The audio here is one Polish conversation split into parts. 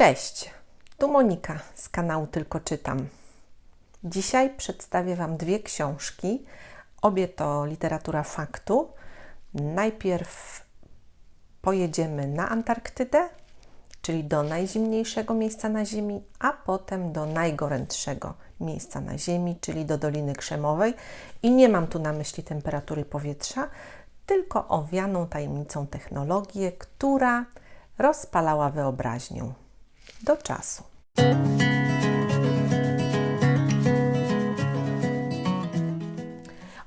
Cześć, tu Monika z kanału Tylko Czytam. Dzisiaj przedstawię Wam dwie książki. Obie to literatura faktu. Najpierw pojedziemy na Antarktydę, czyli do najzimniejszego miejsca na Ziemi, a potem do najgorętszego miejsca na Ziemi, czyli do Doliny Krzemowej. I nie mam tu na myśli temperatury powietrza, tylko owianą tajemnicą technologię, która rozpalała wyobraźnię do czasu.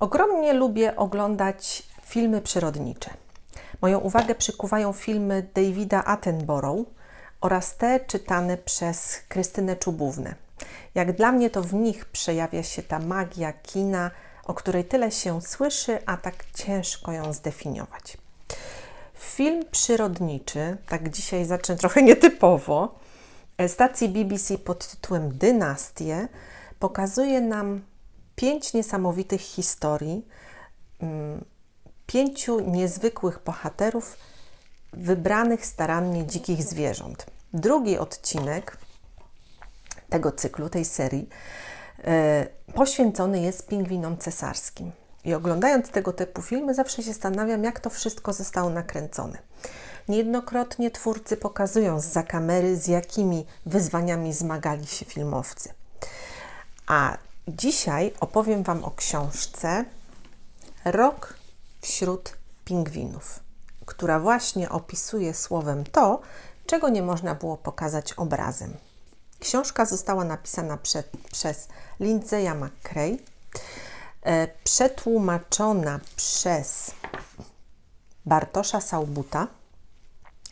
Ogromnie lubię oglądać filmy przyrodnicze. Moją uwagę przykuwają filmy Davida Attenborough oraz te czytane przez Krystynę Czubównę. Jak dla mnie to w nich przejawia się ta magia kina, o której tyle się słyszy, a tak ciężko ją zdefiniować. Film przyrodniczy, tak dzisiaj zacznę trochę nietypowo, stacji BBC pod tytułem Dynastie pokazuje nam pięć niesamowitych historii, mm, pięciu niezwykłych bohaterów wybranych starannie dzikich zwierząt. Drugi odcinek tego cyklu, tej serii, e, poświęcony jest pingwinom cesarskim. I oglądając tego typu filmy, zawsze się zastanawiam, jak to wszystko zostało nakręcone. Niejednokrotnie twórcy pokazują z za kamery, z jakimi wyzwaniami zmagali się filmowcy. A dzisiaj opowiem Wam o książce Rok wśród pingwinów, która właśnie opisuje słowem to, czego nie można było pokazać obrazem. Książka została napisana przez Lindsaya McCray, e, przetłumaczona przez Bartosza Saubuta,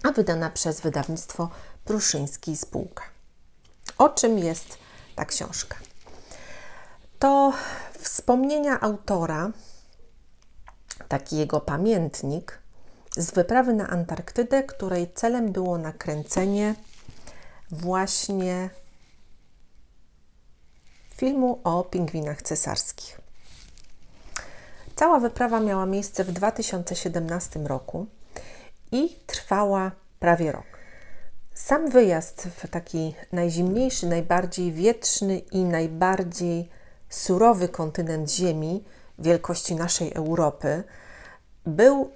a wydana przez wydawnictwo Pruszyński Spółka. O czym jest ta książka? To wspomnienia autora, taki jego pamiętnik z wyprawy na Antarktydę, której celem było nakręcenie właśnie filmu o pingwinach cesarskich. Cała wyprawa miała miejsce w 2017 roku i trwała prawie rok. Sam wyjazd w taki najzimniejszy, najbardziej wietrzny i najbardziej surowy kontynent Ziemi, wielkości naszej Europy, był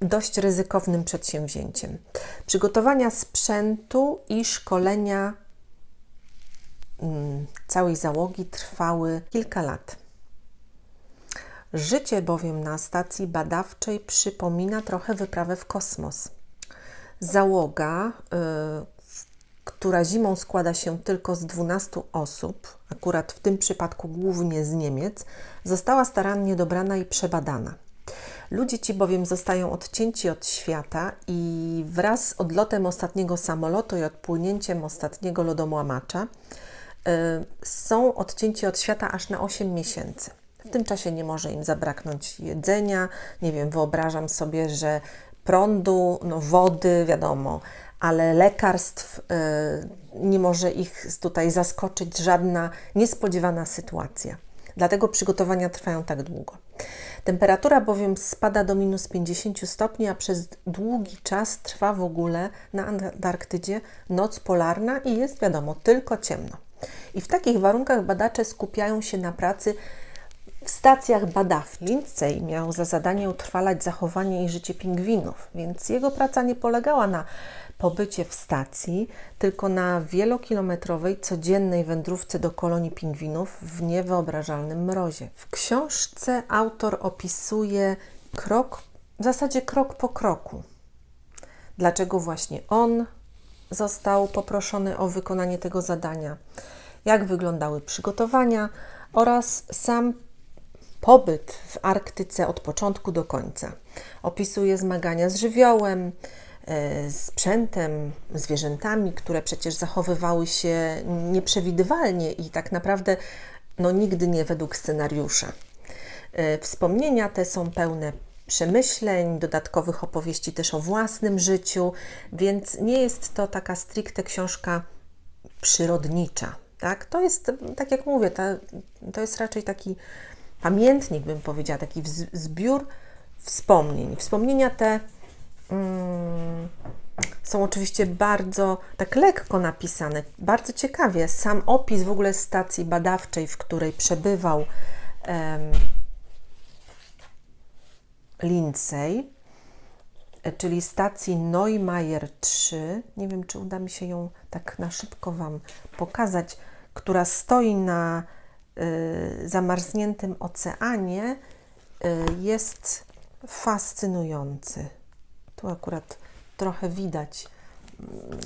dość ryzykownym przedsięwzięciem. Przygotowania sprzętu i szkolenia mm, całej załogi trwały kilka lat. Życie bowiem na stacji badawczej przypomina trochę wyprawę w kosmos. Załoga, y, która zimą składa się tylko z 12 osób, akurat w tym przypadku głównie z Niemiec, została starannie dobrana i przebadana. Ludzie ci bowiem zostają odcięci od świata i wraz z odlotem ostatniego samolotu i odpłynięciem ostatniego lodomłamacza y, są odcięci od świata aż na 8 miesięcy. W tym czasie nie może im zabraknąć jedzenia, nie wiem, wyobrażam sobie, że prądu, no wody, wiadomo, ale lekarstw y, nie może ich tutaj zaskoczyć żadna niespodziewana sytuacja. Dlatego przygotowania trwają tak długo. Temperatura bowiem spada do minus 50 stopni, a przez długi czas trwa w ogóle na Antarktydzie noc polarna i jest wiadomo tylko ciemno. I w takich warunkach badacze skupiają się na pracy w stacjach badawczych Lindsay miał za zadanie utrwalać zachowanie i życie pingwinów, więc jego praca nie polegała na pobycie w stacji, tylko na wielokilometrowej, codziennej wędrówce do kolonii pingwinów w niewyobrażalnym mrozie. W książce autor opisuje krok, w zasadzie krok po kroku. Dlaczego właśnie on został poproszony o wykonanie tego zadania, jak wyglądały przygotowania oraz sam pobyt w Arktyce od początku do końca. Opisuje zmagania z żywiołem, e, sprzętem, zwierzętami, które przecież zachowywały się nieprzewidywalnie i tak naprawdę no, nigdy nie według scenariusza. E, wspomnienia te są pełne przemyśleń, dodatkowych opowieści też o własnym życiu, więc nie jest to taka stricte książka przyrodnicza. Tak? To jest, tak jak mówię, to jest raczej taki pamiętnik, bym powiedziała, taki zbiór wspomnień. Wspomnienia te mm, są oczywiście bardzo tak lekko napisane, bardzo ciekawie. Sam opis w ogóle stacji badawczej, w której przebywał um, Lindsay, czyli stacji Neumayer 3. Nie wiem, czy uda mi się ją tak na szybko Wam pokazać, która stoi na zamarzniętym oceanie, y, jest fascynujący. Tu akurat trochę widać mm,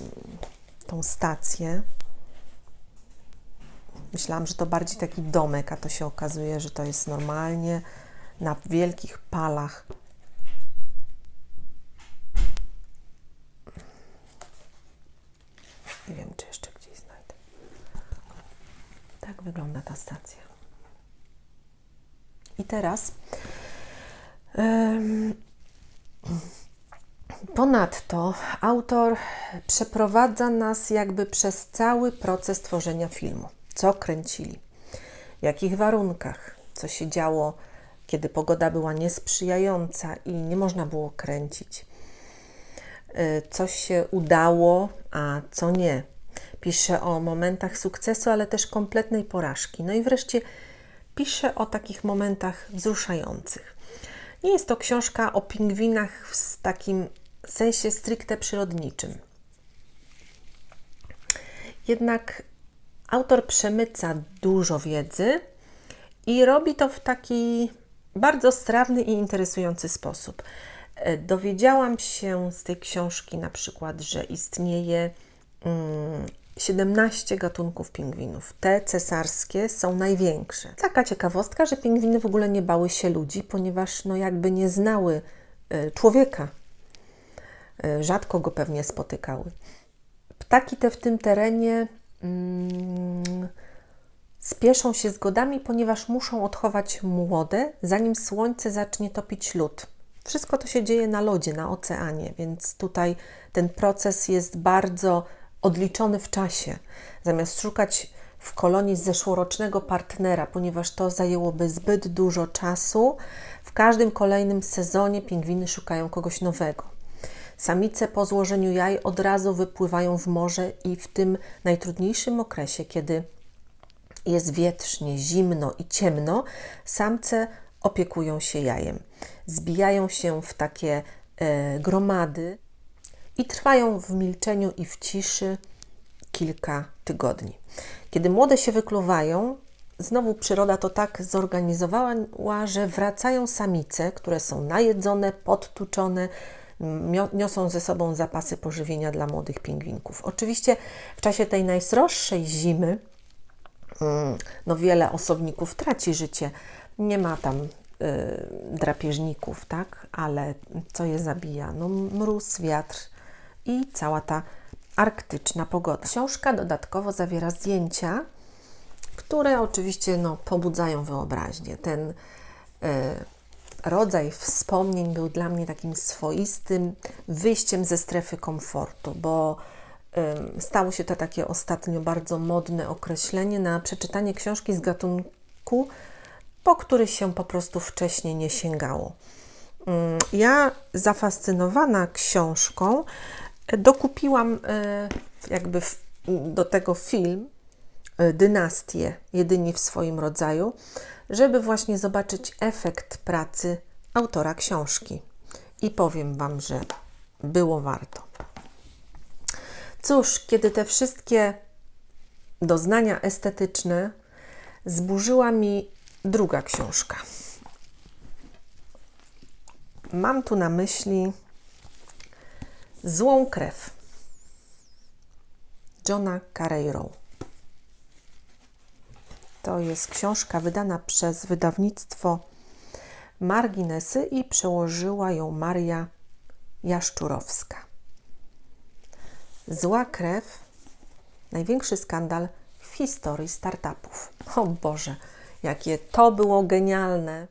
tą stację. Myślałam, że to bardziej taki domek, a to się okazuje, że to jest normalnie na wielkich palach. Nie wiem, czy jeszcze gdzieś znajdę. Tak wygląda ta stacja. I teraz. Ponadto autor przeprowadza nas jakby przez cały proces tworzenia filmu. Co kręcili, w jakich warunkach, co się działo, kiedy pogoda była niesprzyjająca i nie można było kręcić, y, coś się udało, a co nie. Pisze o momentach sukcesu, ale też kompletnej porażki. No i wreszcie pisze o takich momentach wzruszających. Nie jest to książka o pingwinach z takim sensie stricte przyrodniczym. Jednak autor przemyca dużo wiedzy i robi to w taki bardzo strawny i interesujący sposób. E, dowiedziałam się z tej książki na przykład, że istnieje 17 mm, gatunków pingwinów. Te cesarskie są największe. Taka ciekawostka, że pingwiny w ogóle nie bały się ludzi, ponieważ no jakby nie znały e, człowieka. E, rzadko go pewnie spotykały. Ptaki te w tym terenie mm, spieszą się z godami, ponieważ muszą odchować młode, zanim słońce zacznie topić lód. Wszystko to się dzieje na lodzie, na oceanie, więc tutaj ten proces jest bardzo odliczony w czasie. Zamiast szukać w kolonii zeszłorocznego partnera, ponieważ to zajęłoby zbyt dużo czasu, w każdym kolejnym sezonie pingwiny szukają kogoś nowego. Samice po złożeniu jaj od razu wypływają w morze i w tym najtrudniejszym okresie, kiedy jest wietrznie, zimno i ciemno, samce opiekują się jajem. Zbijają się w takie e, gromady i trwają w milczeniu i w ciszy kilka tygodni. Kiedy młode się wykluwają, znowu przyroda to tak zorganizowała, że wracają samice, które są najedzone, podtuczone, niosą ze sobą zapasy pożywienia dla młodych pingwinków. Oczywiście w czasie tej najsroższej zimy mm, no wiele osobników traci życie. Nie ma tam y, drapieżników, tak? Ale co je zabija? No mróz, wiatr i cała ta arktyczna pogoda. Książka dodatkowo zawiera zdjęcia, które oczywiście no, pobudzają wyobraźnię. Ten y, rodzaj wspomnień był dla mnie takim swoistym wyjściem ze strefy komfortu, bo stało się to takie ostatnio bardzo modne określenie na przeczytanie książki z gatunku, po który się po prostu wcześniej nie sięgało. Ja, zafascynowana książką, dokupiłam e, jakby do tego film e, Dynastię, jedynie w swoim rodzaju żeby właśnie zobaczyć efekt pracy autora książki. I powiem Wam, że było warto. Cóż, kiedy te wszystkie doznania estetyczne zburzyła mi druga książka. Mam tu na myśli Złą krew Johna Carreiro. To jest książka wydana przez wydawnictwo Marginesy i przełożyła ją Maria Jaszczurowska. Zła krew największy skandal w historii startupów. O Boże, jakie to było genialne!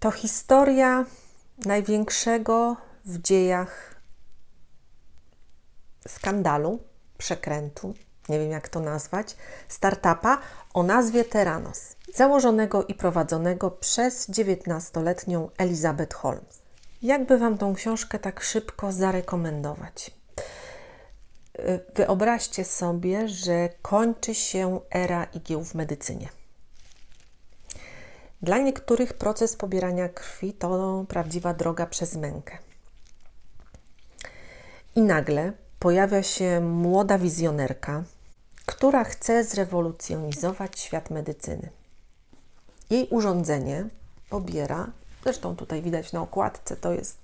To historia największego w dziejach skandalu, przekrętu, nie wiem jak to nazwać, startupa o nazwie Teranos, założonego i prowadzonego przez 19-letnią Elizabeth Holmes. Jakby Wam tą książkę tak szybko zarekomendować? Y, Wyobraźcie sobie, że kończy się era igieł w medycynie. Dla niektórych proces pobierania krwi to prawdziwa droga przez mękę. I nagle pojawia się młoda wizjonerka, która chce zrewolucjonizować świat medycyny. Jej urządzenie pobiera, zresztą tutaj widać na okładce, to jest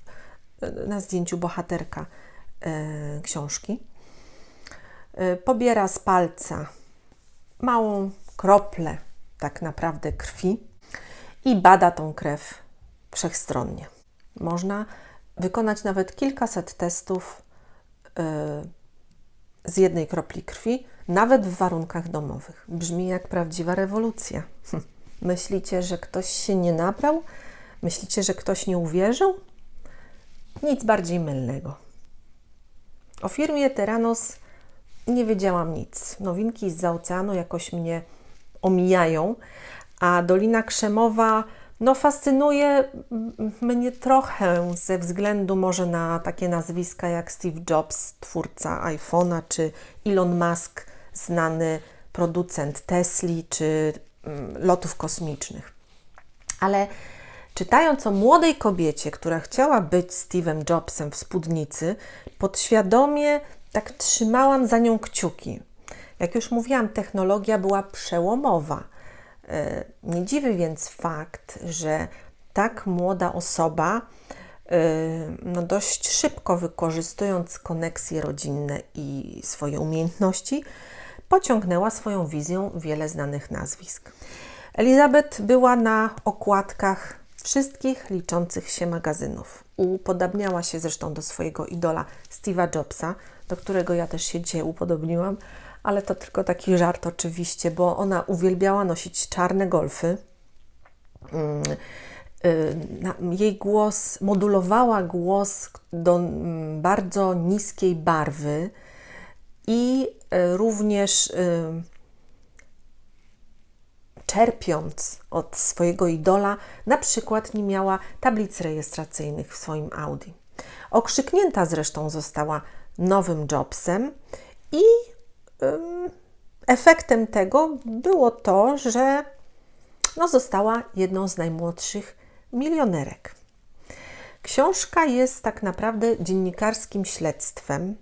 e, na zdjęciu bohaterka e, książki, e, pobiera z palca małą kroplę tak naprawdę krwi i bada tą krew wszechstronnie. Można wykonać nawet kilkaset testów z jednej kropli krwi, nawet w warunkach domowych. Brzmi jak prawdziwa rewolucja. Myślicie, że ktoś się nie nabrał? Myślicie, że ktoś nie uwierzył? Nic bardziej mylnego. O firmie Teranos nie wiedziałam nic. Nowinki z oceanu jakoś mnie omijają, a Dolina Krzemowa no, fascynuje mnie trochę ze względu może na takie nazwiska jak Steve Jobs, twórca iPhone'a, czy Elon Musk, znany producent Tesli, czy mm, lotów kosmicznych. Ale czytając o młodej kobiecie, która chciała być Steve'em Jobsem w spódnicy, podświadomie tak trzymałam za nią kciuki. Jak już mówiłam, technologia była przełomowa nie dziwi więc fakt, że tak młoda osoba, e, no dość szybko wykorzystując koneksje rodzinne i swoje umiejętności, pociągnęła swoją wizją wiele znanych nazwisk. Elizabeth była na okładkach wszystkich liczących się magazynów. Upodabniała się zresztą do swojego idola Steve'a Jobsa, do którego ja też się dzisiaj upodobniłam, ale to tylko taki żart oczywiście, bo ona uwielbiała nosić czarne golfy. Mm, y, jej głos, modulowała głos do mm, bardzo niskiej barwy i y, również y, czerpiąc od swojego idola, na przykład nie miała tablic rejestracyjnych w swoim Audi. Okrzyknięta zresztą została nowym Jobsem i efektem tego było to, że no, została jedną z najmłodszych milionerek. Książka jest tak naprawdę dziennikarskim śledztwem,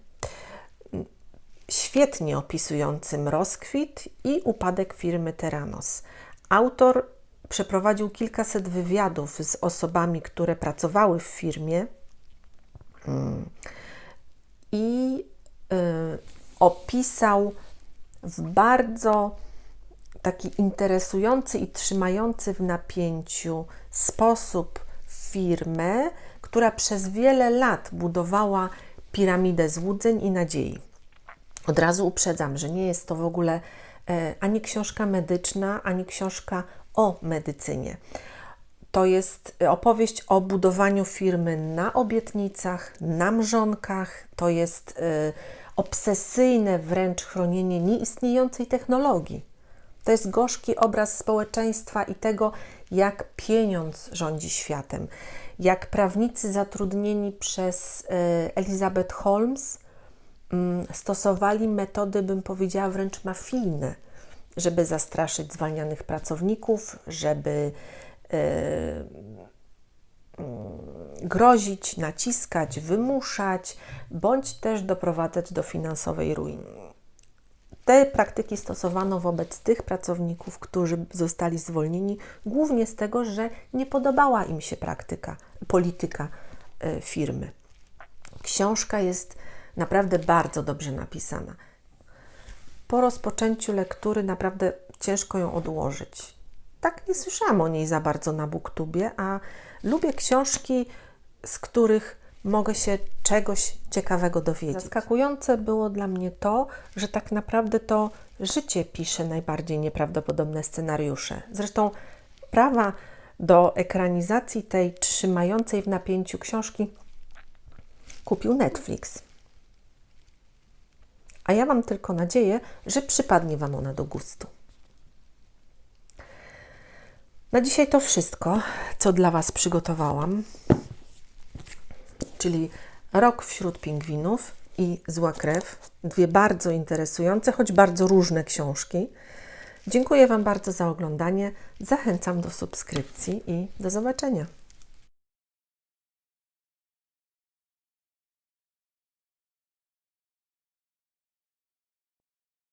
świetnie opisującym rozkwit i upadek firmy Teranos. Autor przeprowadził kilkaset wywiadów z osobami, które pracowały w firmie mm, i y, opisał w bardzo taki interesujący i trzymający w napięciu sposób firmę, która przez wiele lat budowała piramidę złudzeń i nadziei. Od razu uprzedzam, że nie jest to w ogóle e, ani książka medyczna, ani książka o medycynie. To jest opowieść o budowaniu firmy na obietnicach, na mrzonkach. To jest e, obsesyjne wręcz chronienie nieistniejącej technologii. To jest gorzki obraz społeczeństwa i tego, jak pieniądz rządzi światem, jak prawnicy zatrudnieni przez e, Elizabeth Holmes stosowali metody, bym powiedziała, wręcz mafijne, żeby zastraszyć zwalnianych pracowników, żeby e, mm, grozić, naciskać, wymuszać, bądź też doprowadzać do finansowej ruiny. Te praktyki stosowano wobec tych pracowników, którzy zostali zwolnieni, głównie z tego, że nie podobała im się praktyka, polityka e, firmy. Książka jest naprawdę bardzo dobrze napisana. Po rozpoczęciu lektury naprawdę ciężko ją odłożyć. Tak nie słyszałam o niej za bardzo na Booktubie, a lubię książki, z których mogę się czegoś ciekawego dowiedzieć. Zaskakujące było dla mnie to, że tak naprawdę to życie pisze najbardziej nieprawdopodobne scenariusze. Zresztą prawa do ekranizacji tej trzymającej w napięciu książki kupił Netflix. A ja mam tylko nadzieję, że przypadnie Wam ona do gustu. Na dzisiaj to wszystko, co dla Was przygotowałam. czyli Rok wśród pingwinów i Zła krew. Dwie bardzo interesujące, choć bardzo różne książki. Dziękuję Wam bardzo za oglądanie. Zachęcam do subskrypcji i do zobaczenia.